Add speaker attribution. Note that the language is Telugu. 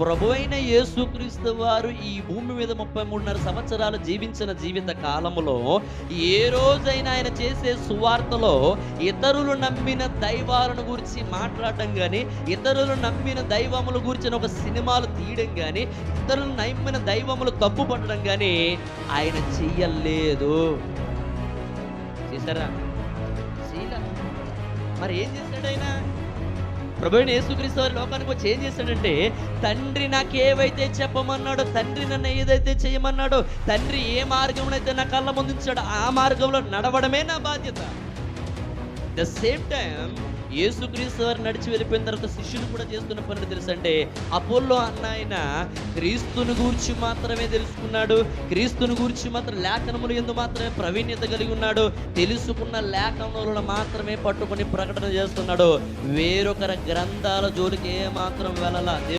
Speaker 1: ప్రభు అయిన యేసుక్రీస్తు వారు ఈ భూమి మీద ముప్పై మూడున్నర సంవత్సరాలు జీవించిన జీవిత కాలంలో ఏ రోజైనా ఆయన చేసే సువార్తలో ఇతరులు నమ్మిన దైవాలను గురించి మాట్లాడడం కానీ ఇతరులు నమ్మిన దైవముల గురించిన ఒక సినిమాలు తీయడం కానీ ఇతరులు నమ్మిన దైవములు తప్పు పట్టడం కానీ ఆయన చెయ్యలేదు. చేశారా? చేయలే. మరి ఏం చేశాడు ఆయన? ప్రభుత్వ యేసుక్రీస్తు వారి లోకానికి వచ్చి ఏం చేశాడంటే తండ్రి నాకు ఏవైతే చెప్పమన్నాడో తండ్రి నన్ను ఏదైతే చేయమన్నాడో తండ్రి ఏ మార్గంలో అయితే నా కళ్ళ ముందుంచాడో ఆ మార్గంలో నడవడమే నా బాధ్యత. ద సేమ్ టైం యేసుక్రీస్తు వారు నడిచి వెళ్ళిపోయిన తర్వాత శిష్యులు కూడా చేస్తున్న పని తెలుసంటే అపోల్లో అన్న ఆయన క్రీస్తుని గూర్చి మాత్రమే తెలుసుకున్నాడు క్రీస్తుని గురించి మాత్రం లేఖనములు ఎందు మాత్రమే ప్రవీణ్యత కలిగి ఉన్నాడు తెలుసుకున్న లేఖనములను మాత్రమే పట్టుకొని ప్రకటన చేస్తున్నాడు. వేరొకరి గ్రంథాల జోలికి ఏ మాత్రం వెళ్ళాల.